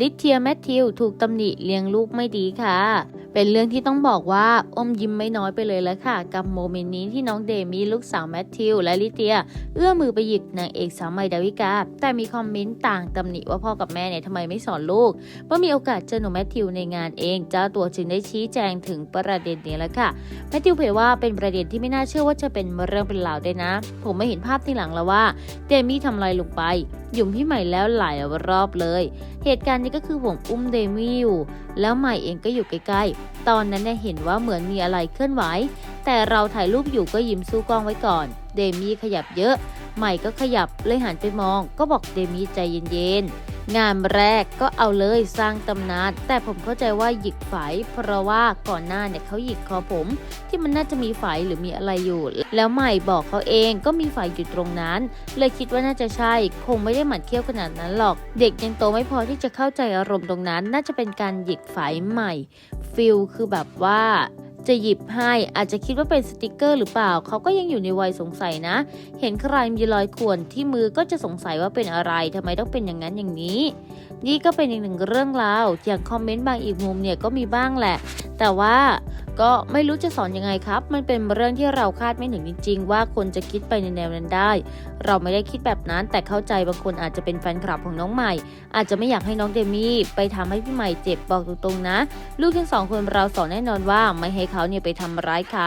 ลิเทียแมทธิวถูกตำหนิเลี้ยงลูกไม่ดีค่ะ เป็นเรื่องที่ต้องบอกว่าอมยิ้มไม่น้อยไปเลยและค่ะ กับโมเมนต์นี้ที่น้องเดมี่ลูกสาวแมทธิวและลิเทีย เอื้อมือไปหยิกนางเอกสาวใหม่ดาวิกา แต่มีคอมเมนต์ต่างตำหนิว่าพ่อกับแม่เนี่ยทำไมไม่สอนลูกเมื่อมีโอกาสเจอหนุ่มแมทธิวในงานเองเจ้าตัวจึงได้ชี้แจงถึงประเด็นนี้แล้วค่ะแมทธิวเผยว่าเป็นประเด็นที่ไม่น่าเชื่อว่าจะเป็นเรื่องเป็นราวได้นะ ผมไม่เห็นภาพที่หลังแล้วว่าเดมี่ทำอะไรลงไปหยุ่มพี่ใหม่แล้วหลายรอบเลย เหตุการณ์นี้ก็คือผมอุ้มเดมี่อยู่แล้วใหม่เองก็อยู่ใกล้ๆตอนนั้นเนี่ยเห็นว่าเหมือนมีอะไรเคลื่อนไหว แต่เราถ่ายรูปอยู่ก็ยิ้มสู้กล้องไว้ก่อน เดมี่ขยับเยอะ ใหม่ก็ขยับเลยหันไปมอง ก็บอกเดมี่ใจเย็นๆ งานแรกก็เอาเลยสร้างตำนาน แต่ผมเข้าใจว่าหยิกไฝเพราะว่าก่อนหน้าเนี่ยเขาหยิกคอผม ที่มันน่าจะมีไฝหรือมีอะไรอยู่ แล้วใหม่บอกเขาเองก็มีไฝอยู่ตรงนั้น เลยคิดว่าน่าจะใช่ คงไม่ได้หมั่นเคี้ยวขนาดนั้นหรอก เด็กยังโตไม่พอที่จะเข้าใจอารมณ์ตรงนั้น น่าจะเป็นการหยิกไฝใหม่ฟิลคือแบบว่า จะหยิบให้อาจจะคิดว่าเป็นสติกเกอร์หรือเปล่า เขาก็ยังอยู่ในวัยสงสัยนะ เห็นใครมีรอยข่วนที่มือก็จะสงสัยว่าเป็นอะไรทำไมต้องเป็นอย่างนั้นอย่างนี้ นี่ก็เป็นอีกหนึ่งเรื่องราวอย่างคอมเมนต์บางอีกมุมเนี่ยก็มีบ้างแหละ แต่ว่า ก็ไม่รู้จะสอนยังไงครับ มันเป็นเรื่องที่เราคาดไม่ถึงจริง ๆ ว่าคนจะคิดไปในแนวนั้นได้ เราไม่ได้คิดแบบนั้น แต่เข้าใจบางคนอาจจะเป็นแฟนคลับของน้องใหม่ อาจจะไม่อยากให้น้องเดมี่ไปทำให้พี่ใหม่เจ็บบอกตรงๆนะ ลูกทั้งสองคนเราสอนแน่นอนว่าไม่ให้เขาเนี่ยไปทำร้ายใคร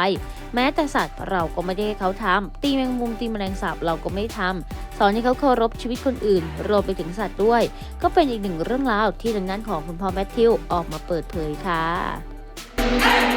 แม้แต่สัตว์เราก็ไม่ได้ให้เขาทำตีแมงมุมตีแมลงสาบเราก็ไม่ทำสอนให้เขาเคารพชีวิตคนอื่น รวมไปถึงสัตว์ด้วย ก็เป็นอีกหนึ่งเรื่องราวที่ทางด้านของคุณพ่อแมทธิวออกมาเปิดเผยค่ะ